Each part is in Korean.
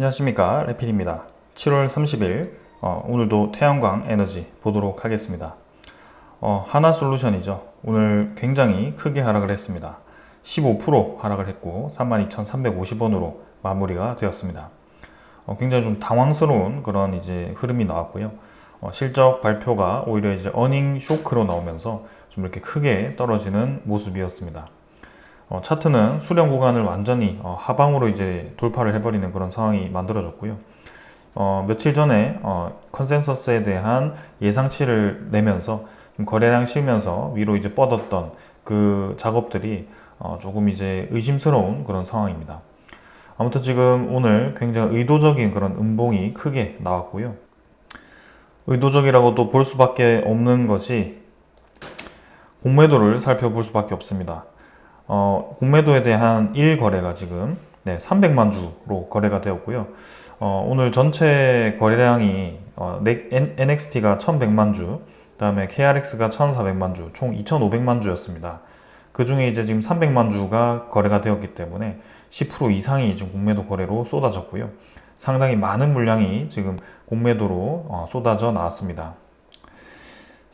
안녕하십니까 레필입니다. 7월 30일 어, 오늘도 태양광 에너지 보도록 하겠습니다. 어, 하나 솔루션이죠. 오늘 굉장히 크게 하락을 했습니다. 15% 하락을 했고 32,350원으로 마무리가 되었습니다. 어, 굉장히 좀 당황스러운 그런 이제 흐름이 나왔고요. 어, 실적 발표가 오히려 이제 어닝 쇼크로 나오면서 좀 이렇게 크게 떨어지는 모습이었습니다 어, 차트는 수령 구간을 완전히 어, 하방으로 이제 돌파를 해버리는 그런 상황이 만들어졌고요. 어, 며칠 전에 어, 컨센서스에 대한 예상치를 내면서 좀 거래량 실면서 위로 이제 뻗었던 그 작업들이 어, 조금 이제 의심스러운 그런 상황입니다. 아무튼 지금 오늘 굉장히 의도적인 그런 음봉이 크게 나왔고요. 의도적이라고도 볼 수밖에 없는 것이 공매도를 살펴볼 수밖에 없습니다. 어, 공매도에 대한 1거래가 지금 네, 300만 주로 거래가 되었고요. 어, 오늘 전체 거래량이 어, NXT가 1100만 주, 그다음에 KRX가 1400만 주, 총 2500만 주였습니다. 그 중에 이제 지금 300만 주가 거래가 되었기 때문에 10% 이상이 지금 공매도 거래로 쏟아졌고요. 상당히 많은 물량이 지금 공매도로 어, 쏟아져 나왔습니다.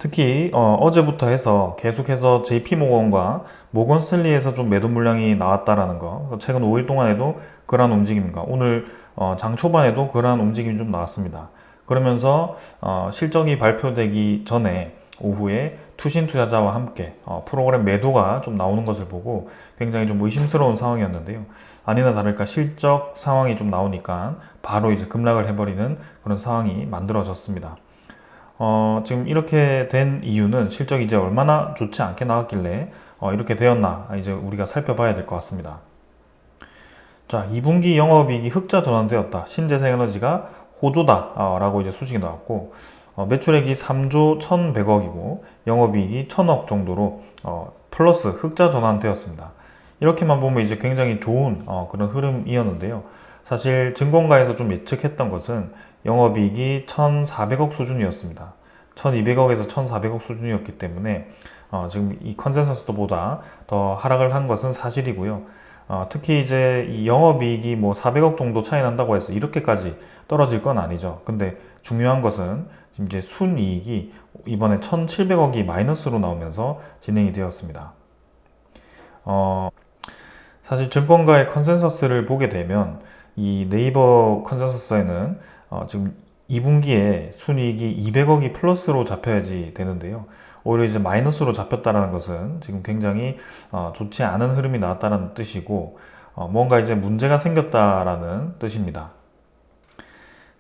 특히 어, 제부터 해서 계속해서 JP모건과 모건스탠리에서 좀 매도 물량이 나왔다라는 거 최근 5일 동안에도 그러한 움직임인가 오늘 어, 장 초반에도 그러한 움직임이 좀 나왔습니다. 그러면서 어, 실적이 발표되기 전에 오후에 투신 투자자와 함께 어, 프로그램 매도가 좀 나오는 것을 보고 굉장히 좀 의심스러운 상황이었는데요. 아니나 다를까 실적 상황이 좀 나오니까 바로 이제 급락을 해버리는 그런 상황이 만들어졌습니다. 어, 지금 이렇게 된 이유는 실적이 이제 얼마나 좋지 않게 나왔길래 어, 이렇게 되었나 이제 우리가 살펴봐야 될 것 같습니다. 자, 2분기 영업이익이 흑자 전환되었다. 신재생에너지가 호조다. 어, 라고 이제 소식이 나왔고, 어, 매출액이 3조 1,100억이고, 영업이익이 1,000억 정도로, 어, 플러스 흑자 전환되었습니다. 이렇게만 보면 이제 굉장히 좋은, 어, 그런 흐름이었는데요. 사실 증권가에서 좀 예측했던 것은 영업이익이 1,400억 수준이었습니다. 1,200억에서 1,400억 수준이었기 때문에 어, 지금 이 컨센서스보다 더 하락을 한 것은 사실이고요. 어, 특히 이제 이 영업이익이 뭐 400억 정도 차이 난다고 해서 이렇게까지 떨어질 건 아니죠. 근데 중요한 것은 지금 이제 순이익이 이번에 1,700억이 마이너스로 나오면서 진행이 되었습니다. 어, 사실 증권가의 컨센서스를 보게 되면 이 네이버 컨센서스에는 어, 지금 2분기에 순이익이 200억이 플러스로 잡혀야지 되는데요. 오히려 이제 마이너스로 잡혔다는 것은 지금 굉장히 어, 좋지 않은 흐름이 나왔다는 뜻이고 어, 뭔가 이제 문제가 생겼다라는 뜻입니다.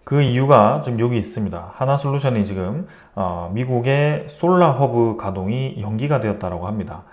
그 이유가 지금 여기 있습니다. 하나솔루션이 지금 어, 미국의 솔라 허브 가동이 연기가 되었다라고 합니다.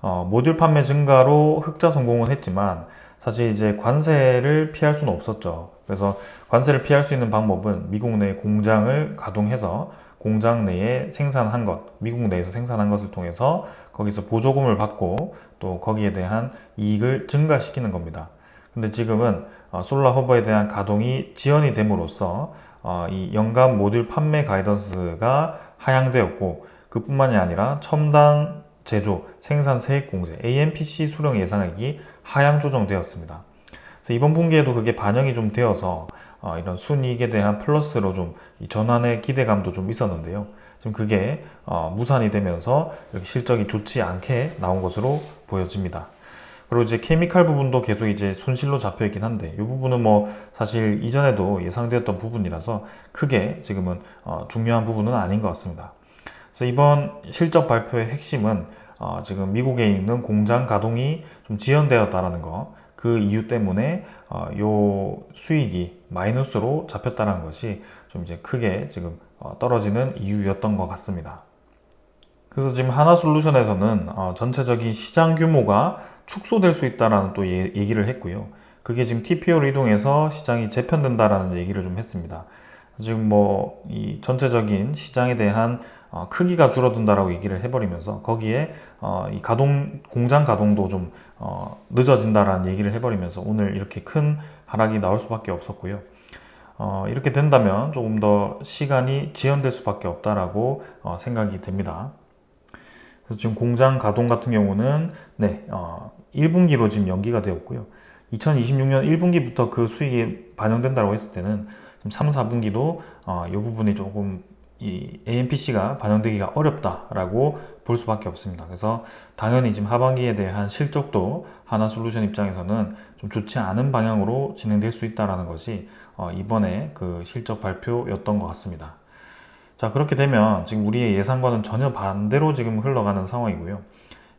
어, 모듈 판매 증가로 흑자 성공은 했지만 사실 이제 관세를 피할 수는 없었죠. 그래서 관세를 피할 수 있는 방법은 미국 내 공장을 가동해서 공장 내에 생산한 것, 미국 내에서 생산한 것을 통해서 거기서 보조금을 받고 또 거기에 대한 이익을 증가시키는 겁니다. 근데 지금은 어, 솔라 허버에 대한 가동이 지연이 됨으로써 어, 이 연간 모듈 판매 가이던스가 하향되었고 그뿐만이 아니라 첨단 제조, 생산 세액 공제, AMPC 수령 예상액이 하향 조정되었습니다. 그래서 이번 분기에도 그게 반영이 좀 되어서 어, 이런 순이익에 대한 플러스로 좀 전환의 기대감도 좀 있었는데요. 지금 그게 어, 무산이 되면서 이렇게 실적이 좋지 않게 나온 것으로 보여집니다. 그리고 이제 케미칼 부분도 계속 이제 손실로 잡혀 있긴 한데 이 부분은 뭐 사실 이전에도 예상되었던 부분이라서 크게 지금은 어, 중요한 부분은 아닌 것 같습니다. 그래서 이번 실적 발표의 핵심은 어, 지금 미국에 있는 공장 가동이 좀 지연되었다라는 거, 그 이유 때문에 어, 요 수익이 마이너스로 잡혔다는 것이 좀 이제 크게 지금 어, 떨어지는 이유였던 것 같습니다. 그래서 지금 하나솔루션에서는 어, 전체적인 시장 규모가 축소될 수 있다라는 또 예, 얘기를 했고요. 그게 지금 TPO를 이동해서 시장이 재편된다라는 얘기를 좀 했습니다. 지금 뭐 이 전체적인 시장에 대한 어, 크기가 줄어든다라고 얘기를 해버리면서 거기에 어, 이 가동 공장 가동도 좀 어, 늦어진다라는 얘기를 해버리면서 오늘 이렇게 큰 하락이 나올 수밖에 없었고요. 어, 이렇게 된다면 조금 더 시간이 지연될 수밖에 없다라고 어, 생각이 됩니다. 그래서 지금 공장 가동 같은 경우는 네, 어, 1분기로 지금 연기가 되었고요. 2026년 1분기부터 그 수익이 반영된다고 했을 때는 좀 3, 4분기도 어, 이 부분이 조금 이 AMPC가 반영되기가 어렵다라고 볼 수밖에 없습니다. 그래서 당연히 지금 하반기에 대한 실적도 하나 솔루션 입장에서는 좀 좋지 않은 방향으로 진행될 수 있다라는 것이 어, 이번에 그 실적 발표였던 것 같습니다. 자 그렇게 되면 지금 우리의 예상과는 전혀 반대로 지금 흘러가는 상황이고요.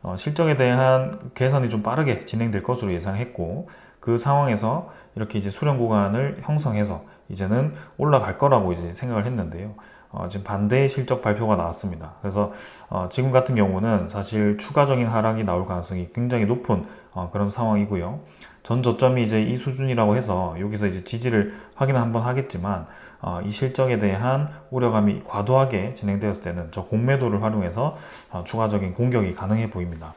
어, 실적에 대한 개선이 좀 빠르게 진행될 것으로 예상했고 그 상황에서 이렇게 이제 수렴 구간을 형성해서 이제는 올라갈 거라고 이제 생각을 했는데요. 어, 지금 반대의 실적 발표가 나왔습니다. 그래서 어, 지금 같은 경우는 사실 추가적인 하락이 나올 가능성이 굉장히 높은 어, 그런 상황이고요. 전 저점이 이제 이 수준이라고 해서 여기서 이제 지지를 확인을 한번 하겠지만 어, 이 실적에 대한 우려감이 과도하게 진행되었을 때는 저 공매도를 활용해서 어, 추가적인 공격이 가능해 보입니다.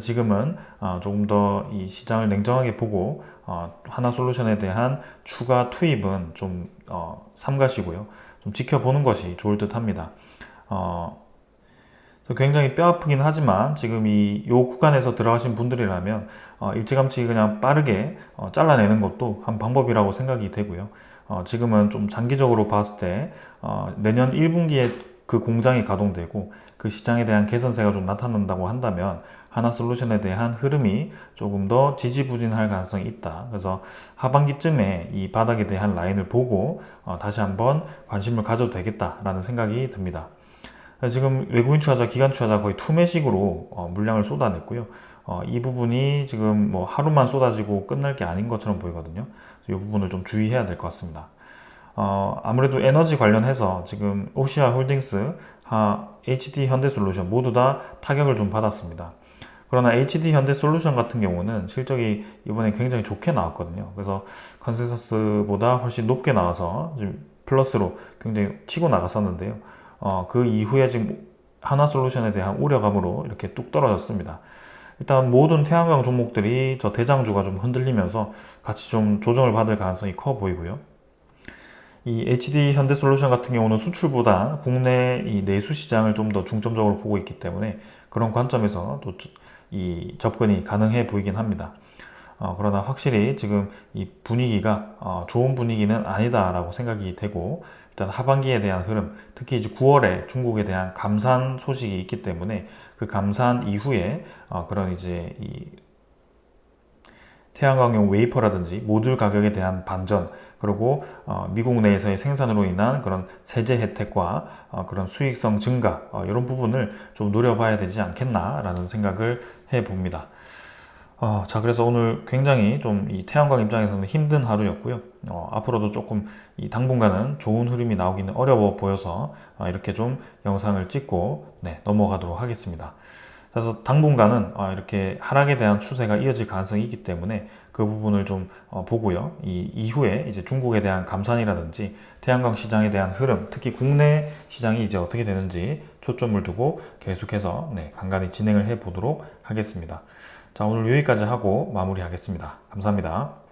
지금은 어, 조금 더 이 시장을 냉정하게 보고 어, 하나 솔루션에 대한 추가 투입은 좀 어, 삼가시고요. 좀 지켜보는 것이 좋을 듯 합니다. 어, 굉장히 뼈 아프긴 하지만 지금 이 요 구간에서 들어가신 분들이라면 어, 일찌감치 그냥 빠르게 어, 잘라내는 것도 한 방법이라고 생각이 되고요. 어, 지금은 좀 장기적으로 봤을 때 어, 내년 1분기에 그 공장이 가동되고 그 시장에 대한 개선세가 좀 나타난다고 한다면 하나 솔루션에 대한 흐름이 조금 더 지지부진할 가능성이 있다. 그래서 하반기쯤에 이 바닥에 대한 라인을 보고 어, 다시 한번 관심을 가져도 되겠다라는 생각이 듭니다. 지금 외국인 투자자, 기관 투자자 거의 투매식으로 어, 물량을 쏟아냈고요. 어, 이 부분이 지금 뭐 하루만 쏟아지고 끝날 게 아닌 것처럼 보이거든요. 이 부분을 좀 주의해야 될 것 같습니다. 어, 아무래도 에너지 관련해서 지금 오시아 홀딩스, 하, HD 현대솔루션 모두 다 타격을 좀 받았습니다. 그러나 HD 현대 솔루션 같은 경우는 실적이 이번에 굉장히 좋게 나왔거든요. 그래서 컨센서스보다 훨씬 높게 나와서 지금 플러스로 굉장히 치고 나갔었는데요. 어, 그 이후에 지금 하나 솔루션에 대한 우려감으로 이렇게 뚝 떨어졌습니다. 일단 모든 태양광 종목들이 저 대장주가 좀 흔들리면서 같이 좀 조정을 받을 가능성이 커 보이고요. 이 HD 현대솔루션 같은 경우는 수출보다 국내 이 내수 시장을 좀 더 중점적으로 보고 있기 때문에 그런 관점에서 또 이 접근이 가능해 보이긴 합니다. 어, 그러나 확실히 지금 이 분위기가 어, 좋은 분위기는 아니다라고 생각이 되고 일단 하반기에 대한 흐름, 특히 이제 9월에 중국에 대한 감산 소식이 있기 때문에 그 감산 이후에 어, 그런 이제 이 태양광용 웨이퍼라든지 모듈 가격에 대한 반전 그리고 어, 미국 내에서의 생산으로 인한 그런 세제 혜택과 어, 그런 수익성 증가 어, 이런 부분을 좀 노려봐야 되지 않겠나라는 생각을 해봅니다. 어, 자, 그래서 오늘 굉장히 좀 이 태양광 입장에서는 힘든 하루였고요. 어, 앞으로도 조금 이 당분간은 좋은 흐름이 나오기는 어려워 보여서 어, 이렇게 좀 영상을 찍고 네, 넘어가도록 하겠습니다. 그래서 당분간은 어, 이렇게 하락에 대한 추세가 이어질 가능성이 있기 때문에 그 부분을 좀 어, 보고요. 이 이후에 이제 중국에 대한 감산이라든지 태양광 시장에 대한 흐름, 특히 국내 시장이 이제 어떻게 되는지 초점을 두고 계속해서 네, 간간히 진행을 해 보도록 하겠습니다. 자, 오늘 여기까지 하고 마무리하겠습니다. 감사합니다.